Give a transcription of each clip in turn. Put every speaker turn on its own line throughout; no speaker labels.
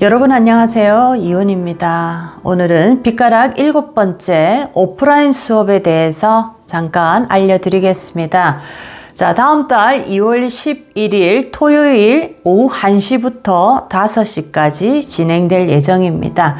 여러분 안녕하세요. 이혼입니다. 오늘은 빛가락 일곱 번째 오프라인 수업에 대해서 잠깐 알려드리겠습니다. 자, 다음 달 2월 11일 토요일 오후 1시부터 5시까지 진행될 예정입니다.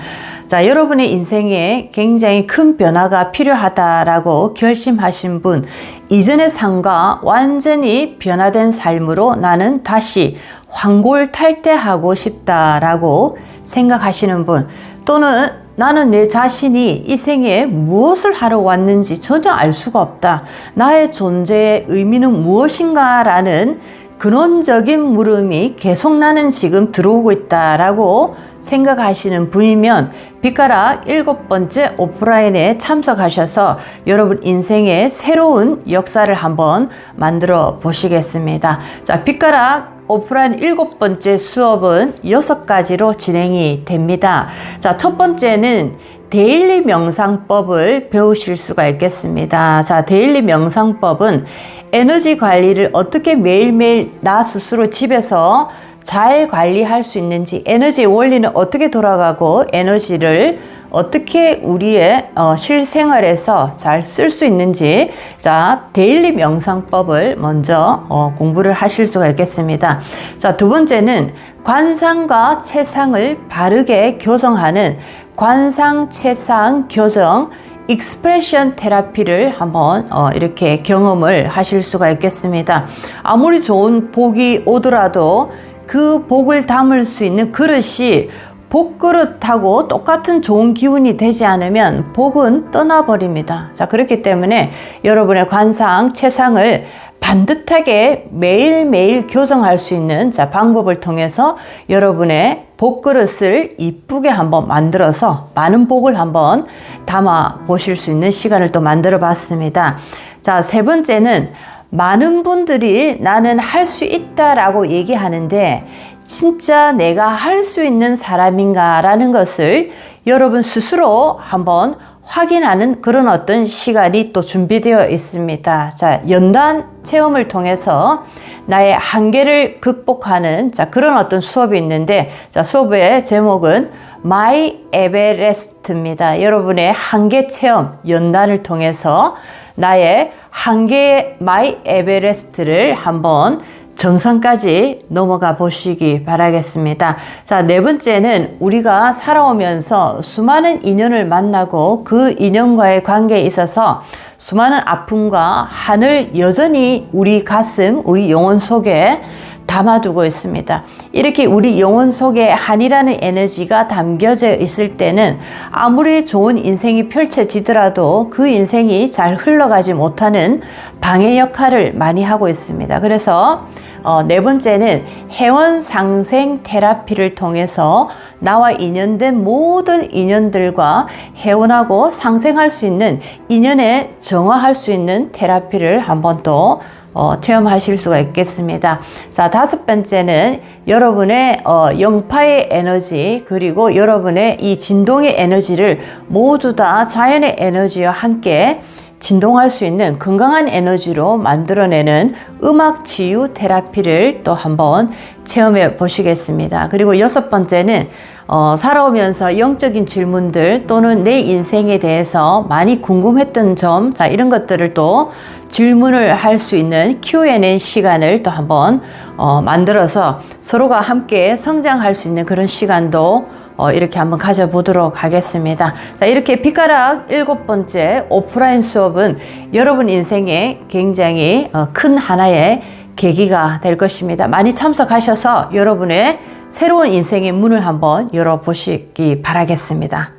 자, 여러분의 인생에 굉장히 큰 변화가 필요하다라고 결심하신 분, 이전의 삶과 완전히 변화된 삶으로 나는 다시 황골 탈퇴하고 싶다라고 생각하시는 분, 또는 나는 내 자신이 이 생에 무엇을 하러 왔는지 전혀 알 수가 없다. 나의 존재의 의미는 무엇인가? 라는 근원적인 물음이 계속 나는 지금 들어오고 있다라고 생각하시는 분이면 빛가락 일곱 번째 오프라인에 참석하셔서 여러분 인생의 새로운 역사를 한번 만들어 보시겠습니다. 자, 빛가락 오프라인 일곱 번째 수업은 여섯 가지로 진행이 됩니다. 자, 첫 번째는 데일리 명상법을 배우실 수가 있겠습니다. 자, 데일리 명상법은 에너지 관리를 어떻게 매일매일 나 스스로 집에서 잘 관리할 수 있는지, 에너지의 원리는 어떻게 돌아가고 에너지를 어떻게 우리의 어, 실생활에서 잘 쓸 수 있는지, 자, 데일리 명상법을 먼저 어, 공부를 하실 수가 있겠습니다. 자, 두 번째는 관상과 체상을 바르게 교정하는 관상, 체상, 교정, 익스프레션 테라피를 한번 어, 이렇게 경험을 하실 수가 있겠습니다. 아무리 좋은 복이 오더라도 그 복을 담을 수 있는 그릇이 복그릇하고 똑같은 좋은 기운이 되지 않으면 복은 떠나버립니다. 자, 그렇기 때문에 여러분의 관상, 체상을 반듯하게 매일매일 교정할 수 있는 자, 방법을 통해서 여러분의 복그릇을 이쁘게 한번 만들어서 많은 복을 한번 담아 보실 수 있는 시간을 또 만들어 봤습니다. 자, 세 번째는 많은 분들이 나는 할 수 있다라고 얘기하는데 진짜 내가 할 수 있는 사람인가라는 것을 여러분 스스로 한번 확인하는 그런 어떤 시간이 또 준비되어 있습니다. 자, 연단 체험을 통해서 나의 한계를 극복하는 자, 그런 어떤 수업이 있는데 자, 수업의 제목은 마이 에베레스트입니다. 여러분의 한계 체험 연단을 통해서 나의 한계의 마이 에베레스트를 한번 정상까지 넘어가 보시기 바라겠습니다. 자, 네 번째는 우리가 살아오면서 수많은 인연을 만나고 그 인연과의 관계에 있어서 수많은 아픔과 한을 여전히 우리 가슴, 우리 영혼 속에 담아두고 있습니다. 이렇게 우리 영혼 속에 한이라는 에너지가 담겨져 있을 때는 아무리 좋은 인생이 펼쳐지더라도 그 인생이 잘 흘러가지 못하는 방해 역할을 많이 하고 있습니다. 그래서 어, 네 번째는 회원 상생 테라피를 통해서 나와 인연된 모든 인연들과 회원하고 상생할 수 있는 인연에 정화할 수 있는 테라피를 한번 또 어, 체험하실 수가 있겠습니다. 자, 다섯 번째는 여러분의 어, 영파의 에너지 그리고 여러분의 이 진동의 에너지를 모두 다 자연의 에너지와 함께 진동할 수 있는 건강한 에너지로 만들어내는 음악 치유 테라피를 또 한번 체험해 보시겠습니다. 그리고 여섯 번째는 어, 살아오면서 영적인 질문들 또는 내 인생에 대해서 많이 궁금했던 점, 자, 이런 것들을 또 질문을 할 수 있는 Q&A 시간을 또 한번 어, 만들어서 서로가 함께 성장할 수 있는 그런 시간도 어, 이렇게 한번 가져보도록 하겠습니다. 자, 이렇게 빛가락 일곱 번째 오프라인 수업은 여러분 인생에 굉장히 어, 큰 하나의 계기가 될 것입니다. 많이 참석하셔서 여러분의 새로운 인생의 문을 한번 열어보시기 바라겠습니다.